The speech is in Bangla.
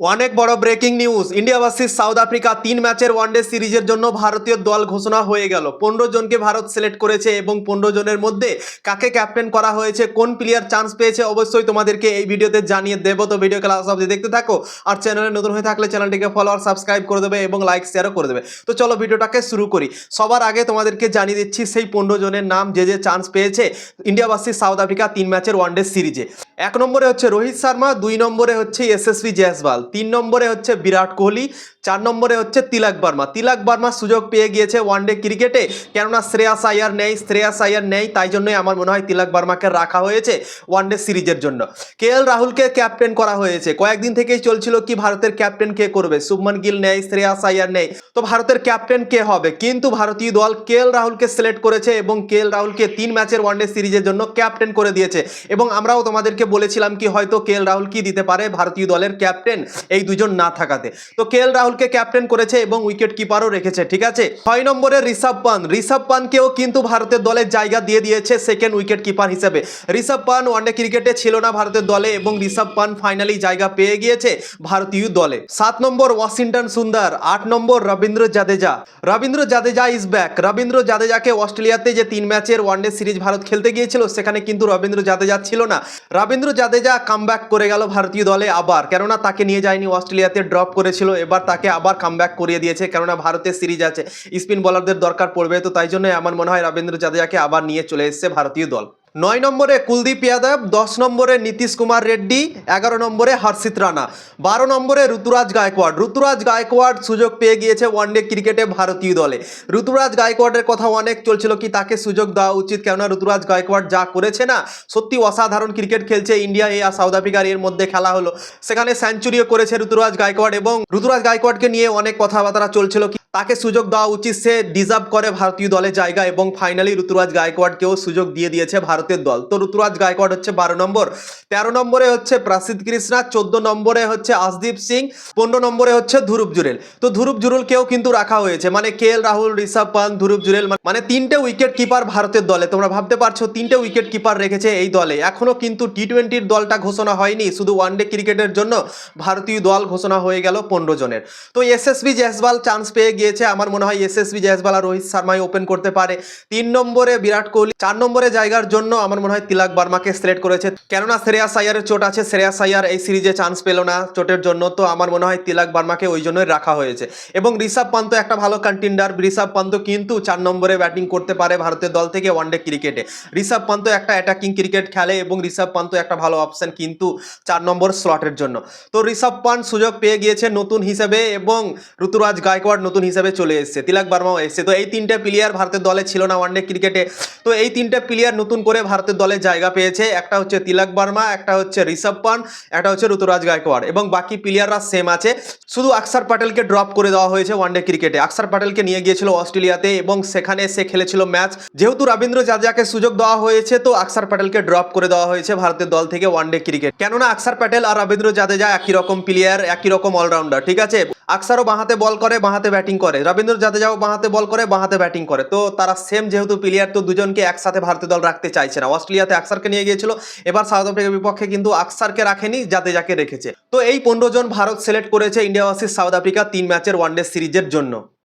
অনেক বড় breaking news India versus South Africa তিন ম্যাচের ওয়ানডে সিরিজের জন্য ভারতীয় দল ঘোষণা হয়ে গেল। পনেরো জনকে ভারত সিলেক্ট করেছে এবং পনেরো জনের মধ্যে কাকে ক্যাপ্টেন করা হয়েছে, কোন প্লেয়ার চান্স পেয়েছে অবশ্যই তোমাদেরকে এই ভিডিওতে জানিয়ে দেবো। তো ভিডিও ক্লাস অবধি দেখতে থাকো আর চ্যানেলে নতুন হয়ে থাকলে চ্যানেলটিকে ফলো আর সাবস্ক্রাইব করে দেবে এবং লাইক শেয়ারও করে দেবে। তো চলো ভিডিওটাকে শুরু করি। সবার আগে তোমাদেরকে জানিয়ে দিচ্ছি সেই পনেরো জনের নাম, যে যে চান্স পেয়েছে ইন্ডিয়া ভার্সেস সাউথ আফ্রিকা তিন ম্যাচের ওয়ানডে সিরিজে। এক নম্বরে হচ্ছে রোহিত শর্মা, দুই নম্বরে হচ্ছে এসএসবি জয়সওয়াল, তিন নম্বরে হচ্ছে বিরাট কোহলি চার নম্বরে হচ্ছে তিলাক বর্মা। তিলাক বর্মা সুযোগ পেয়ে গিয়েছে ওয়ানডে ক্রিকেটে কেননা শ্রেয়াস আয়ার নেই, শ্রেয়াস আয়ার নেই, তাই জন্যই আমার মনে হয় তিলাক বর্মাকে রাখা হয়েছে ওয়ানডে সিরিজের জন্য। কে এল রাহুলকে ক্যাপ্টেন করা হয়েছে। কয়েকদিন থেকেই চলছিল কি ভারতের ক্যাপ্টেন কে করবে। শুভমন গিল নেই, শ্রেয়াস আয়ার নেই। তো ভারতের ক্যাপ্টেন কে হবে? কিন্তু ভারতীয় দল কে এল রাহুলকে সিলেক্ট করেছে এবং কে এল রাহুলকে তিন ম্যাচের ওয়ানডে সিরিজের জন্য ক্যাপ্টেন করে দিয়েছে। এবং আমরাও তোমাদেরকে বলেছিলাম কি হয়তো কে এল রাহুল কি দিতে পারে ভারতীয় দলের ক্যাপ্টেন এই দুজন না থাকাতে। তো কে এল রাহুলকে ক্যাপ্টেন করেছে এবং উইকেট কিপারও রেখেছে, ঠিক আছে? ছয় নম্বরে ঋষভ পান ঋষভ পানকেও কিন্তু ভারতের দলের জায়গা দিয়ে দিয়েছে সেকেন্ড উইকেট কিপার হিসেবে। ঋষভ পান ওয়ানডে ক্রিকেটে ছিল না ভারতের দলে এবং ঋষভ পান ফাইনালি জায়গা পেয়ে গিয়েছে ভারতীয় দলে। সাত নম্বর ওয়াশিংটন সুন্দর, আট number Ravindra Jadeja. Ravindra Jadeja is back Ravindra জাদেজাকে অস্ট্রেলিয়াতে যে তিন ম্যাচের ওয়ানডে সিরিজ ভারত খেলতে গিয়েছিল, সেখানে কিন্তু রবীন্দ্র জাদেজা ছিল না। রবীন্দ্র জাদেজা কামব্যাক করে গেল ভারতীয় দলে আবার, কেননা তাকে নিয়ে যায়নি অস্ট্রেলিয়াতে ড্রপ করেছিল, এবার তাকে আবার কামব্যাক করিয়ে দিয়েছে, কেননা ভারতের সিরিজ আছে। স্পিন বলারদের দরকার পড়বে, তো তাই জন্য আমার মনে হয় রবীন্দ্র জাদেজাকে আবার নিয়ে চলে এসছে ভারতীয় দল। নয় নম্বরে কুলদীপ যাদব, দশ নম্বরে নীতিশ কুমার রেড্ডি, এগারো নম্বরে হর্ষিত রানা, বারো নম্বরে ঋতুরাজ গায়কোয়াড়। ঋতুরাজ গায়কোয়াড় সুযোগ পেয়ে গিয়েছে ওয়ানডে ক্রিকেটে ভারতীয় দলে। ঋতুরাজ গায়কোয়াড়ের কথা অনেক চলছিল কি তাকে সুযোগ দেওয়া উচিত? কেননা ঋতুরাজ গায়কোয়াড় যা করেছে না, সত্যি অসাধারণ ক্রিকেট খেলছে ইন্ডিয়া এ আর সাউথ আফ্রিকার এর মধ্যে খেলা হলো। সেখানে সেঞ্চুরিও করেছে ঋতুরাজ গায়কোয়াড় এবং ঋতুরাজ গায়কোয়াড়কে নিয়ে অনেক কথাবার্তা চলছিল কি তাকে সুযোগ দেওয়া উচিত, সে ডিজার্ভ করে ভারতীয় দলে জায়গা এবং ফাইনালি ঋতুরাজ গায়কোয়াড়কেও সুযোগ দিয়ে দিয়েছে ভারতের দল। তো ঋতুরাজ গায়কোয়াড় হচ্ছে বারো নম্বর। তেরো নম্বরে হচ্ছে প্রসিদ্ধ কৃষ্ণা চোদ্দ নম্বরে হচ্ছে আসদীপ সিং, পনেরো নম্বরে হচ্ছে ধ্রুব জুরেল। তো ধ্রুব জুরুলকেও কিন্তু রাখা হয়েছে। মানে কে এল রাহুল, ঋষভ পান্ত ধ্রুব জুরেল মানে তিনটে উইকেট কিপার ভারতের দলে। তোমরা ভাবতে পারছ, তিনটে উইকেট কিপার রেখেছে এই দলে। এখনও কিন্তু টি টোয়েন্টির দলটা ঘোষণা হয়নি। শুধু ওয়ানডে ক্রিকেটের জন্য ভারতীয় দল ঘোষণা হয়ে গেল পনেরো জনের। তো এস এসএসবি জয়সওয়াল চান্স পেয়ে গিয়েছে। আমার মনে হয় এস এসএসবি জয়সওয়াল আর রোহিত শর্মাই ওপেন করতে পারে। তিন নম্বরে বিরাট কোহলি, চার নম্বরে জায়গার জন্য আমার মনে হয় তিলক বার্মাকে সিলেক্ট করেছে। কেননা শ্রেয়া সাইয়ারের চোট আছে শ্রেয়া সাইয়ার এই সিরিজে চান্স পেল না চোটের জন্য, তো আমার মনে হয় তিলাক বার্মাকে ওই জন্যই রাখা হয়েছে। এবং ঋষভ পান্ত একটা ভালো কন্টেন্ডার ঋষভ পান্ত কিন্তু চার নম্বরে ব্যাটিং করতে পারে ভারতের দল থেকে ওয়ানডে ক্রিকেটে ঋষভ পান্ত একটা অ্যাটাকিং ক্রিকেট খেলে এবং ঋষভ পান্ত একটা ভালো অপশন কিন্তু চার নম্বর স্লটের জন্য। তো ঋষভ পান্ত সুযোগ পেয়ে গিয়েছে নতুন হিসেবে এবং ঋতুরাজ গায়কোয়াড় নতুন হিসেবে চলে এসেছে, তিলক বার্মাও এসেছে। তো এই তিনটে প্লেয়ার ভারতের দলে ছিল না ওয়ানডে ক্রিকেটে তো এই তিনটে প্লেয়ার নতুন করে ভারতের দলে জায়গা পেয়েছে। একটা হচ্ছে তিলক বার্মা, একটা হচ্ছে ঋষভ পান একটা হচ্ছে ঋতুরাজ গায়কোয়াড় এবং বাকি প্লেয়াররা সেম আছে। শুধু আকসার প্যাটেলকে ড্রপ করে দেওয়া হয়েছে ওয়ানডে ক্রিকেটে আকসার প্যাটেলকে নিয়ে গিয়েছিল অস্ট্রেলিয়াতে এবং সেখানে সে খেলেছিল ম্যাচ যেহেতু রবীন্দ্র জাদেজাকে সুযোগ দেওয়া হয়েছে, তো আকসার প্যাটেলকে ড্রপ করে দেওয়া হয়েছে ভারতের দল থেকে ওয়ানডে ক্রিকেট কেননা আকসার প্যাটেল আর রবীন্দ্র জাদেজা একই রকম প্লেয়ার একই রকম অলরাউন্ডার ঠিক আছে? আকসারও বাঁহাতে বল করে, বাঁহাতে ব্যাটিং করে। রবীন্দ্র জাদেজাও বাঁহাতে বল করে, বাঁহাতে ব্যাটিং করে। তো তারা সেম যেহেতু প্লেয়ার তো দুজনকে একসাথে ভারতীয় দল রাখতে চাইছে। না। অস্ট্রেলিয়াতে আকসারকে নিয়ে গিয়েছিল। এবার সাউথ আফ্রিকার বিপক্ষে কিন্তু আকসারকে রাখেনি, যাতে যাকে রেখেছে। তো এই পনেরো জন ভারত সিলেক্ট করেছে ইন্ডিয়া ভার্সেস সাউথ আফ্রিকা তিন ম্যাচের ওয়ানডে সিরিজের জন্য।